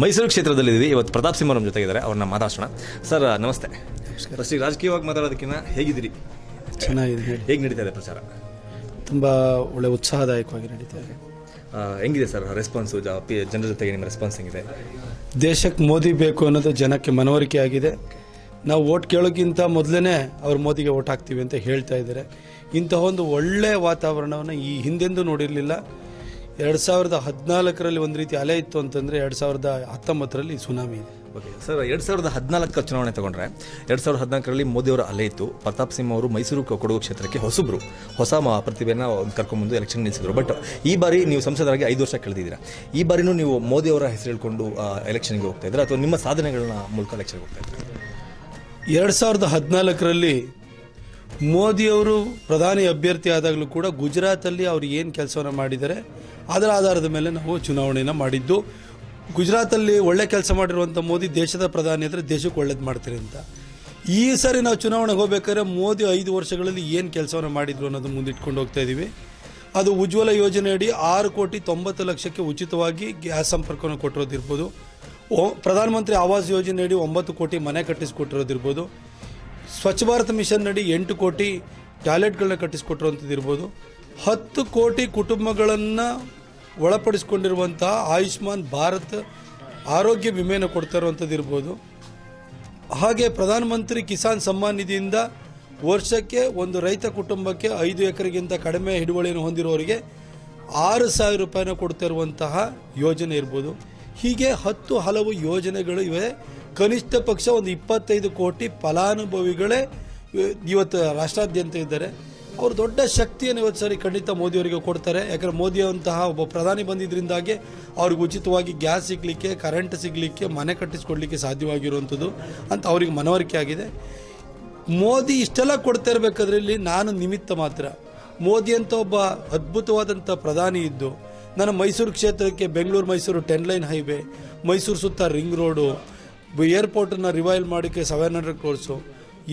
ಮೈಸೂರು ಕ್ಷೇತ್ರದಲ್ಲಿದ್ದೀವಿ. ಇವತ್ತು ಪ್ರತಾಪ್ ಸಿಂಹ ನಮ್ಮ ಜೊತೆಗಿದ್ದಾರೆ. ಅವ್ರನ್ನ ಮಾತಾಡ್ಸೋಣ. ಸರ್ ನಮಸ್ತೆ. ಫಸ್ಟ್ ಈಗ ರಾಜಕೀಯವಾಗಿ ಮಾತಾಡೋದಕ್ಕಿಂತ ಹೇಗಿದ್ದೀರಿ? ಚೆನ್ನಾಗಿದೆ ಹೇಳಿ. ಹೇಗೆ ನಡೀತಾ ಇದೆ ಪ್ರಚಾರ? ತುಂಬ ಒಳ್ಳೆ ಉತ್ಸಾಹದಾಯಕವಾಗಿ ನಡೀತಾ ಇದೆ. ಆ, ಹೆಂಗಿದೆ ಸರ್ ರೆಸ್ಪಾನ್ಸು ಜನರ ಜೊತೆಗೆ ನಿಮ್ಮ ರೆಸ್ಪಾನ್ಸ್ ಹೆಂಗಿದೆ? ದೇಶಕ್ಕೆ ಮೋದಿ ಬೇಕು ಅನ್ನೋದು ಜನಕ್ಕೆ ಮನವರಿಕೆ ಆಗಿದೆ. ನಾವು ಓಟ್ ಕೇಳೋಕ್ಕಿಂತ ಮೊದಲೇ ಅವ್ರು ಮೋದಿಗೆ ಓಟ್ ಹಾಕ್ತೀವಿ ಅಂತ ಹೇಳ್ತಾ ಇದ್ದಾರೆ. ಇಂತಹ ಒಂದು ಒಳ್ಳೆಯ ವಾತಾವರಣವನ್ನು ಈ ಹಿಂದೆಂದೂ ನೋಡಿರಲಿಲ್ಲ. ಎರಡು ಸಾವಿರದ ಹದಿನಾಲ್ಕರಲ್ಲಿ ಒಂದು ರೀತಿ ಅಲೆ ಇತ್ತು ಅಂತಂದರೆ ಎರಡು ಸಾವಿರದ ಹತ್ತೊಂಬತ್ತರಲ್ಲಿ ಸುನಾಮಿ ಇದೆ. ಓಕೆ ಸರ್ ಎರಡು ಸಾವಿರದ ಹದಿನಾಲ್ಕರ ಚುನಾವಣೆ ತಗೊಂಡ್ರೆ ಎರಡು ಸಾವಿರದ ಹದಿನಾಲ್ಕರಲ್ಲಿ ಮೋದಿಯವರ ಅಲೆ ಇತ್ತು ಪ್ರತಾಪ್ ಸಿಂಹ ಅವರು ಮೈಸೂರು ಕೊಡಗು ಕ್ಷೇತ್ರಕ್ಕೆ ಹೊಸಬ್ರು ಹೊಸ ಮ ಪ್ರತಿಭೆನ ಕರ್ಕೊಂಡ್ಬಂದು ಎಲೆಕ್ಷನ್ ನಿಲ್ಲಿಸಿದ್ರು. ಬಟ್ ಈ ಬಾರಿ ನೀವು ಸಂಸದರಾಗಿ ಐದು ವರ್ಷ ಕಳೆದಿದ್ದೀರಾ. ಈ ಬಾರಿನೂ ನೀವು ಮೋದಿಯವರ ಹೆಸರು ಹೇಳ್ಕೊಂಡು ಎಲೆಕ್ಷನ್ಗೆ ಹೋಗ್ತಾ ಇದ್ದೀರಾ ಅಥವಾ ನಿಮ್ಮ ಸಾಧನೆಗಳನ್ನ ಮೂಲಕ ಎಲೆಕ್ಷನ್ಗೆ ಹೋಗ್ತಾ ಇದ್ರೆ ಎರಡು ಸಾವಿರದ ಹದಿನಾಲ್ಕರಲ್ಲಿ ಮೋದಿಯವರು ಪ್ರಧಾನಿ ಅಭ್ಯರ್ಥಿ ಆದಾಗಲೂ ಕೂಡ ಗುಜರಾತಲ್ಲಿ ಅವರು ಏನು ಕೆಲಸವನ್ನು ಮಾಡಿದ್ದಾರೆ ಅದರ ಆಧಾರದ ಮೇಲೆ ನಾವು ಚುನಾವಣೆಯನ್ನು ಮಾಡಿದ್ದು. ಗುಜರಾತಲ್ಲಿ ಒಳ್ಳೆ ಕೆಲಸ ಮಾಡಿರುವಂಥ ಮೋದಿ ದೇಶದ ಪ್ರಧಾನಿ ಅಂದರೆ ದೇಶಕ್ಕೆ ಒಳ್ಳೇದು ಮಾಡ್ತೀರಿ ಅಂತ. ಈ ಸಾರಿ ನಾವು ಚುನಾವಣೆಗೆ ಹೋಗ್ಬೇಕಾದ್ರೆ ಮೋದಿ ಐದು ವರ್ಷಗಳಲ್ಲಿ ಏನು ಕೆಲಸವನ್ನು ಮಾಡಿದ್ರು ಅನ್ನೋದು ಮುಂದಿಟ್ಕೊಂಡು ಹೋಗ್ತಾ ಇದ್ದೀವಿ ಅದು ಉಜ್ವಲ ಯೋಜನೆಯಡಿ ಆರು ಕೋಟಿ ತೊಂಬತ್ತು ಲಕ್ಷಕ್ಕೆ ಉಚಿತವಾಗಿ ಗ್ಯಾಸ್ ಸಂಪರ್ಕವನ್ನು ಕೊಟ್ಟಿರೋದಿರ್ಬೋದು. ಓ, ಪ್ರಧಾನಮಂತ್ರಿ ಆವಾಸ್ ಯೋಜನೆಯಡಿ ಒಂಬತ್ತು ಕೋಟಿ ಮನೆ ಕಟ್ಟಿಸ್ಕೊಟ್ಟಿರೋದಿರ್ಬೋದು. ಸ್ವಚ್ಛ ಭಾರತ್ ಮಿಷನ್ ನಡಿ ಎಂಟು ಕೋಟಿ ಟಾಯ್ಲೆಟ್ಗಳನ್ನ ಕಟ್ಟಿಸ್ಕೊಟ್ಟಿರುವಂಥದ್ದು ಇರ್ಬೋದು ಹತ್ತು ಕೋಟಿ ಕುಟುಂಬಗಳನ್ನು ಒಳಪಡಿಸ್ಕೊಂಡಿರುವಂತಹ ಆಯುಷ್ಮಾನ್ ಭಾರತ್ ಆರೋಗ್ಯ ವಿಮೆಯನ್ನು ಕೊಡ್ತಾ ಇರುವಂಥದ್ದು ಇರ್ಬೋದು. ಹಾಗೆ ಪ್ರಧಾನಮಂತ್ರಿ ಕಿಸಾನ್ ಸಮ್ಮಾನ್ ನಿಧಿಯಿಂದ ವರ್ಷಕ್ಕೆ ಒಂದು ರೈತ ಕುಟುಂಬಕ್ಕೆ ಐದು ಎಕರೆಗಿಂತ ಕಡಿಮೆ ಹಿಡುವಳಿಯನ್ನು ಹೊಂದಿರುವವರಿಗೆ ಆರು ಸಾವಿರ ರೂಪಾಯಿನ ಕೊಡ್ತಾ ಇರುವಂತಹ ಯೋಜನೆ ಇರ್ಬೋದು. ಹೀಗೆ ಹತ್ತು ಹಲವು ಯೋಜನೆಗಳು ಇವೆ. ಕನಿಷ್ಠ ಪಕ್ಷ ಒಂದು ಇಪ್ಪತ್ತೈದು ಕೋಟಿ ಫಲಾನುಭವಿಗಳೇ ಇವತ್ತು ರಾಷ್ಟ್ರಾದ್ಯಂತ ಇದ್ದಾರೆ. ಅವರು ದೊಡ್ಡ ಶಕ್ತಿಯನ್ನು ಇವತ್ತು ಸರಿ ಖಂಡಿತ ಮೋದಿಯವರಿಗೆ ಕೊಡ್ತಾರೆ. ಯಾಕಂದರೆ ಮೋದಿಯಂತಹ ಒಬ್ಬ ಪ್ರಧಾನಿ ಬಂದಿದ್ದರಿಂದಾಗಿ ಅವ್ರಿಗೆ ಉಚಿತವಾಗಿ ಗ್ಯಾಸ್ ಸಿಗಲಿಕ್ಕೆ ಕರೆಂಟ್ ಸಿಗಲಿಕ್ಕೆ, ಮನೆ ಕಟ್ಟಿಸ್ಕೊಡ್ಲಿಕ್ಕೆ ಸಾಧ್ಯವಾಗಿರುವಂಥದ್ದು ಅಂತ ಅವ್ರಿಗೆ ಮನವರಿಕೆ ಆಗಿದೆ. ಮೋದಿ ಇಷ್ಟೆಲ್ಲ ಕೊಡ್ತಾ ಇರಬೇಕಾದ್ರಲ್ಲಿ ನಾನು ನಿಮಿತ್ತ ಮಾತ್ರ. ಮೋದಿ ಅಂತ ಒಬ್ಬ ಅದ್ಭುತವಾದಂಥ ಪ್ರಧಾನಿ ಇದ್ದು, ನನ್ನ ಮೈಸೂರು ಕ್ಷೇತ್ರಕ್ಕೆ Bengaluru Mysuru ten lane highway Mysuru ಸುತ್ತ ರಿಂಗ್ ರೋಡು ಏರ್ಪೋರ್ಟನ್ನು ರಿವೈಲ್ ಮಾಡೋಕ್ಕೆ ಸೆವೆನ್ ಹಂಡ್ರೆಡ್ ಕ್ರೋರ್ಸು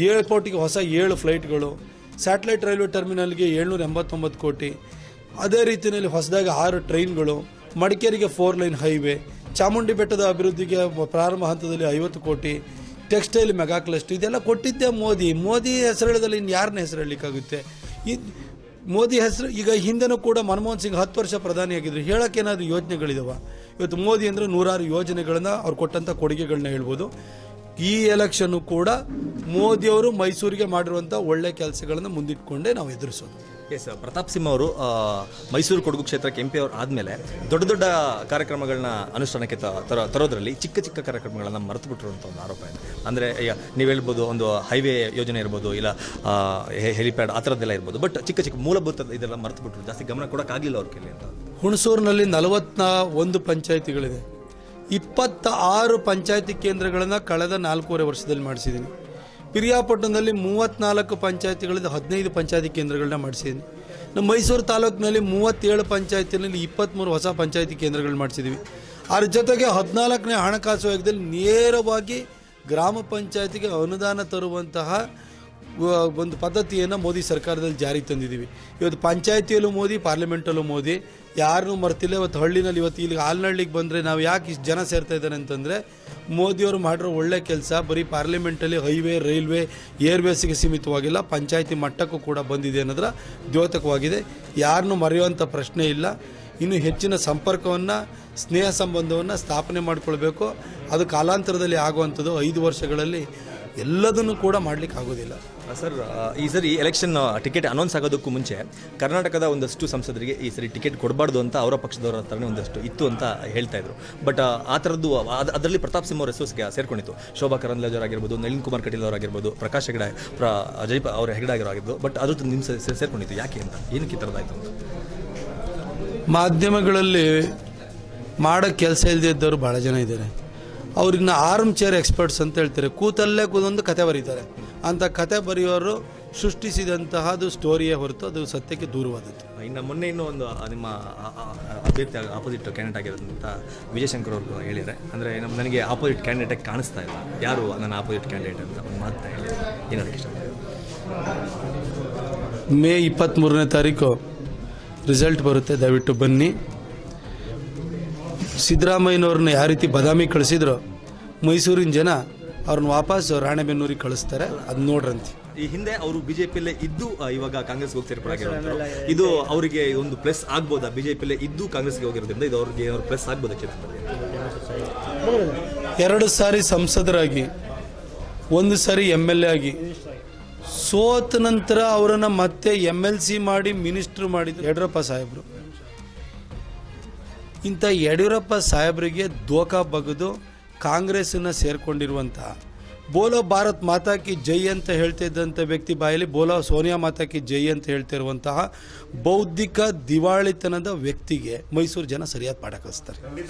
ಏರ್ಪೋರ್ಟಿಗೆ ಹೊಸ ಏಳು ಫ್ಲೈಟ್ಗಳು ಸ್ಯಾಟಲೈಟ್ ರೈಲ್ವೆ ಟರ್ಮಿನಲ್ಗೆ ಏಳ್ನೂರ ಎಂಬತ್ತೊಂಬತ್ತು ಕೋಟಿ. ಅದೇ ರೀತಿಯಲ್ಲಿ ಹೊಸದಾಗಿ ಆರು ಟ್ರೈನ್ಗಳು ಮಡಿಕೇರಿಗೆ ಫೋರ್ ಲೈನ್ ಹೈವೇ ಚಾಮುಂಡಿ ಬೆಟ್ಟದ ಅಭಿವೃದ್ಧಿಗೆ ಪ್ರಾರಂಭ ಹಂತದಲ್ಲಿ ಐವತ್ತು ಕೋಟಿ ಟೆಕ್ಸ್ಟೈಲ್ ಮೆಗಾ ಕ್ಲಸ್ಟರ್ ಇದೆಲ್ಲ ಕೊಟ್ಟಿದ್ದೆ ಮೋದಿ. ಮೋದಿ ಹೆಸರು ಹೇಳೋದ್ರಲ್ಲಿ ಇನ್ನು ಯಾರನ್ನ ಹೆಸರು ಹೇಳಲಿಕ್ಕಾಗುತ್ತೆ ಇದು ಮೋದಿ ಹೆಸರು, ಈಗ ಹಿಂದೆನೂ ಕೂಡ ಮನಮೋಹನ್ ಸಿಂಗ್ ಹತ್ತು ವರ್ಷ ಪ್ರಧಾನಿಯಾಗಿದ್ದರು ಹೇಳೋಕ್ಕೇನಾದರೂ ಯೋಜನೆಗಳಿದಾವ? ಇವತ್ತು ಮೋದಿ ಅಂದರೆ ನೂರಾರು ಯೋಜನೆಗಳನ್ನು ಅವ್ರು ಕೊಟ್ಟಂಥ ಕೊಡುಗೆಗಳನ್ನ ಹೇಳ್ಬೋದು. ಈ ಎಲೆಕ್ಷನ್ನು ಕೂಡ ಮೋದಿಯವರು ಮೈಸೂರಿಗೆ ಮಾಡಿರುವಂಥ ಒಳ್ಳೆ ಕೆಲಸಗಳನ್ನು ಮುಂದಿಟ್ಕೊಂಡೇ ನಾವು ಎದುರಿಸೋದು. ಎಸ್ ಪ್ರತಾಪ್ ಸಿಂಹ ಅವರು ಮೈಸೂರು ಕೊಡಗು ಕ್ಷೇತ್ರಕ್ಕೆ ಎಂ ಪಿ ಅವರು ಆದಮೇಲೆ ದೊಡ್ಡ ದೊಡ್ಡ ಕಾರ್ಯಕ್ರಮಗಳನ್ನ ಅನುಷ್ಠಾನಕ್ಕೆ ತ- ತರೋ ತರೋದ್ರಲ್ಲಿ ಚಿಕ್ಕ ಚಿಕ್ಕ ಕಾರ್ಯಕ್ರಮಗಳನ್ನು ಮರೆತು ಬಿಟ್ಟಿರುವಂಥ ಒಂದು ಆರೋಪ ಇದೆ. ಅಂದರೆ ನೀವು ಹೇಳ್ಬೋದು ಒಂದು ಹೈವೇ ಯೋಜನೆ ಇರ್ಬೋದು ಇಲ್ಲ ಹೆಲಿಪ್ಯಾಡ್ ಆ ಥರದ್ದೆಲ್ಲ ಇರ್ಬೋದು ಬಟ್ ಚಿಕ್ಕ ಚಿಕ್ಕ ಮೂಲಭೂತ ಇದೆಲ್ಲ ಮರೆತು ಬಿಟ್ಟರು ಜಾಸ್ತಿ ಗಮನ ಕೊಡೋಕ್ಕಾಗಲಿಲ್ಲ ಅವ್ರ ಕೈಲಿ ಅಂತ. ಹುಣಸೂರಿನಲ್ಲಿ ನಲವತ್ತ ಒಂದು ಪಂಚಾಯಿತಿಗಳಿದೆ. ಇಪ್ಪತ್ತ ಆರು ಪಂಚಾಯತಿ ಕೇಂದ್ರಗಳನ್ನು ಕಳೆದ ನಾಲ್ಕೂವರೆ ವರ್ಷದಲ್ಲಿ ಮಾಡಿಸಿದ್ದೀನಿ. ಪಿರಿಯಾಪಟ್ಟಣದಲ್ಲಿ ಮೂವತ್ತ್ನಾಲ್ಕು ಪಂಚಾಯತಿಗಳಿಂದ ಹದಿನೈದು ಪಂಚಾಯತಿ ಕೇಂದ್ರಗಳನ್ನ ಮಾಡಿಸಿದ್ದೀನಿ. ನಮ್ಮ ಮೈಸೂರು ತಾಲೂಕಿನಲ್ಲಿ ಮೂವತ್ತೇಳು ಪಂಚಾಯತಿನಲ್ಲಿ ಇಪ್ಪತ್ತ್ಮೂರು ಹೊಸ ಪಂಚಾಯತಿ ಕೇಂದ್ರಗಳು ಮಾಡಿಸಿದ್ದೀವಿ ಅದ್ರ ಜೊತೆಗೆ ಹದಿನಾಲ್ಕನೇ ಹಣಕಾಸು ಆಯೋಗದಲ್ಲಿ ನೇರವಾಗಿ ಗ್ರಾಮ ಪಂಚಾಯತಿಗೆ ಅನುದಾನ ತರುವಂತಹ ಒಂದು ಪದ್ಧತಿಯನ್ನು ಮೋದಿ ಸರ್ಕಾರದಲ್ಲಿ ಜಾರಿ ತಂದಿದ್ದೀವಿ. ಇವತ್ತು ಪಂಚಾಯತಿಯಲ್ಲೂ ಮೋದಿ, ಪಾರ್ಲಿಮೆಂಟಲ್ಲೂ ಮೋದಿ. ಯಾರನ್ನೂ ಮರ್ತಿಲ್ಲ. ಇವತ್ತು ಹಳ್ಳಿನಲ್ಲಿ ಇವತ್ತು ಇಲ್ಲಿ ಹಾಲ್ನಳ್ಳಿಗೆ ಬಂದರೆ ನಾವು ಯಾಕೆ ಇಷ್ಟು ಜನ ಸೇರ್ತಾ ಇದ್ದಾರೆ ಅಂತಂದರೆ ಮೋದಿಯವರು ಮಾಡಿರೋ ಒಳ್ಳೆ ಕೆಲಸ, ಬರೀ ಪಾರ್ಲಿಮೆಂಟಲ್ಲಿ ಹೈವೇ, ರೈಲ್ವೆ, ಏರ್ವೇಸ್ಗೆ ಸೀಮಿತವಾಗಿಲ್ಲ. ಪಂಚಾಯತಿ ಮಟ್ಟಕ್ಕೂ ಕೂಡ ಬಂದಿದೆ ಅನ್ನೋದ್ರ ದ್ಯೋತಕವಾಗಿದೆ. ಯಾರನ್ನೂ ಮರೆಯುವಂಥ ಪ್ರಶ್ನೆ ಇಲ್ಲ. ಇನ್ನು ಹೆಚ್ಚಿನ ಸಂಪರ್ಕವನ್ನು, ಸ್ನೇಹ ಸಂಬಂಧವನ್ನು ಸ್ಥಾಪನೆ ಮಾಡಿಕೊಳ್ಬೇಕು. ಅದು ಕಾಲಾಂತರದಲ್ಲಿ ಆಗುವಂಥದ್ದು ಐದು ವರ್ಷಗಳಲ್ಲಿ ಎಲ್ಲದನ್ನು ಕೂಡ ಮಾಡಲಿಕ್ಕೆ ಆಗೋದಿಲ್ಲ. ಸರ್ ಈ ಸರಿ ಎಲೆಕ್ಷನ್ ಟಿಕೆಟ್ ಅನೌನ್ಸ್ ಆಗೋದಕ್ಕೂ ಮುಂಚೆ ಕರ್ನಾಟಕದ ಒಂದಷ್ಟು ಸಂಸದರಿಗೆ ಈ ಸರಿ ಟಿಕೆಟ್ ಕೊಡಬಾರ್ದು ಅಂತ ಅವರ ಪಕ್ಷದವರ ಹತ್ರನೇ ಒಂದಷ್ಟು ಇತ್ತು ಅಂತ ಹೇಳ್ತಾ ಇದ್ರು. ಬಟ್ ಆ ಥರದ್ದು ಅದರಲ್ಲಿ ಪ್ರತಾಪ್ ಸಿಂಹ ಅವರ ಹೆಸರು ಸೇರ್ಕೊಂಡಿತ್ತು. ಶೋಭಾ ಕರಂದ್ಲಾಜ್ ಅವರಾಗಿರ್ಬೋದು ನಳಿನ್ ಕುಮಾರ್ ಕಟೀಲ್ ಅವರಾಗಿರ್ಬೋದು ಪ್ರಕಾಶ್ ಹೆಗಡೆ ಪ್ರ ಅಜಯ್ ಅವರ ಹೆಗಡೆ ಆಗಿರೋದು ಬಟ್ ಅದ್ರ ನಿಮ್ಮ ಸೇರ್ಕೊಂಡಿತ್ತು ಯಾಕೆ ಅಂತ? ಏನಕ್ಕೆ ಈ ಥರದಾಯಿತು ಅಂತ? ಮಾಧ್ಯಮಗಳಲ್ಲಿ ಮಾಡೋ ಕೆಲಸ ಇಲ್ಲದೇ ಇದ್ದವರು ಭಾಳ ಜನ ಇದ್ದಾರೆ. ಅವ್ರನ್ನ ಆರ್ಮ್ ಚೇರ್ ಎಕ್ಸ್ಪರ್ಟ್ಸ್ ಅಂತ ಹೇಳ್ತಾರೆ. ಕೂತಲ್ಲೇ ಕೂದೊಂದು ಕತೆ ಬರೀತಾರೆ. ಅಂಥ ಕತೆ ಬರೆಯೋರು ಸೃಷ್ಟಿಸಿದಂತಹದು ಸ್ಟೋರಿಯೇ ಹೊರತು ಅದು ಸತ್ಯಕ್ಕೆ ದೂರವಾದದ್ದು. ಇನ್ನು ಮೊನ್ನೆ ಇನ್ನೂ ಒಂದು ನಿಮ್ಮ ಅಭ್ಯರ್ಥಿ ಆಪೋಸಿಟ್ ಕ್ಯಾಂಡಿಡೇಟ್ ಆಗಿರೋದಂತ ವಿಜಯಶಂಕರ್ ಅವರು ಹೇಳಿದರೆ ಅಂದರೆ ನಮ್ಮ ನನಗೆ ಆಪೋಸಿಟ್ ಕ್ಯಾಂಡಿಡೇಟ್ ಕಾಣಿಸ್ತಾ ಇಲ್ಲ. ಯಾರು ನನ್ನ ಆಪೋಸಿಟ್ ಕ್ಯಾಂಡಿಡೇಟ್ ಅಂತ ಒಂದು ಮಾತು ಹೇಳಿ. ಏನಾದ್ರು ಇಷ್ಟ ಮೇ ಇಪ್ಪತ್ತ್ಮೂರನೇ ತಾರೀಕು ರಿಸಲ್ಟ್ ಬರುತ್ತೆ. ದಯವಿಟ್ಟು ಬನ್ನಿ. ಸಿದ್ದರಾಮಯ್ಯನವ್ರನ್ನ ಯಾವ ರೀತಿ ಬದಾಮಿ ಕಳಿಸಿದ್ರು ಮೈಸೂರಿನ ಜನ ಅವ್ರನ್ನ ವಾಪಸ್ ರಾಣೆಬೆನ್ನೂರಿಗೆ ಕಳಿಸ್ತಾರೆ. ಅದು ನೋಡ್ರಂತೆ. ಈ ಹಿಂದೆ ಅವರು ಬಿಜೆಪಿಯಲ್ಲೇ ಇದ್ದು ಇವಾಗ ಕಾಂಗ್ರೆಸ್ಗೆ ಹೋಗಿ ಸೇರ್ಪಡಾಗಿರೋದು ಇದು ಅವರಿಗೆ ಒಂದು ಪ್ಲಸ್ ಆಗ್ಬೋದಾ? ಬಿಜೆಪಿಯಲ್ಲೇ ಇದ್ದು ಕಾಂಗ್ರೆಸ್ಗೆ ಹೋಗಿರೋದ್ರಿಂದ ಇದು ಅವ್ರಿಗೆ ಅವ್ರ ಪ್ಲಸ್ ಆಗ್ಬೋದಾ ಕ್ಷೇತ್ರದಲ್ಲಿ? ಎರಡು ಸಾರಿ ಸಂಸದರಾಗಿ ಒಂದು ಸಾರಿ ಎಂ ಎಲ್ ಎ ಆಗಿ ಸೋತ ನಂತರ ಅವರನ್ನು ಮತ್ತೆ ಎಂ ಎಲ್ ಸಿ ಮಾಡಿ ಮಿನಿಸ್ಟ್ರ್ ಮಾಡಿದ್ರು. ಯಡಿಯೂರಪ್ಪ ಸಾಹೇಬರು. ಇಂಥ ಯಡಿಯೂರಪ್ಪ ಸಾಹೇಬರಿಗೆ ದೋಖಾ ಬಗೆದು ಕಾಂಗ್ರೆಸ್ಸನ್ನು ಸೇರಿಕೊಂಡಿರುವಂತಹ ಬೋಲೋ ಭಾರತ್ ಮಾತಾಕಿ ಜೈ ಅಂತ ಹೇಳ್ತಿದ್ದಂಥ ವ್ಯಕ್ತಿ ಬಾಯಲ್ಲಿ ಬೋಲೋ ಸೋನಿಯಾ ಮಾತಾಕಿ ಜೈ ಅಂತ ಹೇಳ್ತಿರುವಂತಹ ಬೌದ್ಧಿಕ ದಿವಾಳಿತನದ ವ್ಯಕ್ತಿಗೆ ಮೈಸೂರು ಜನ ಸರಿಯಾದ ಪಾಠ ಕಲಿಸ್ತಾರೆ.